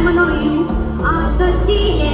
мною аж до тієї.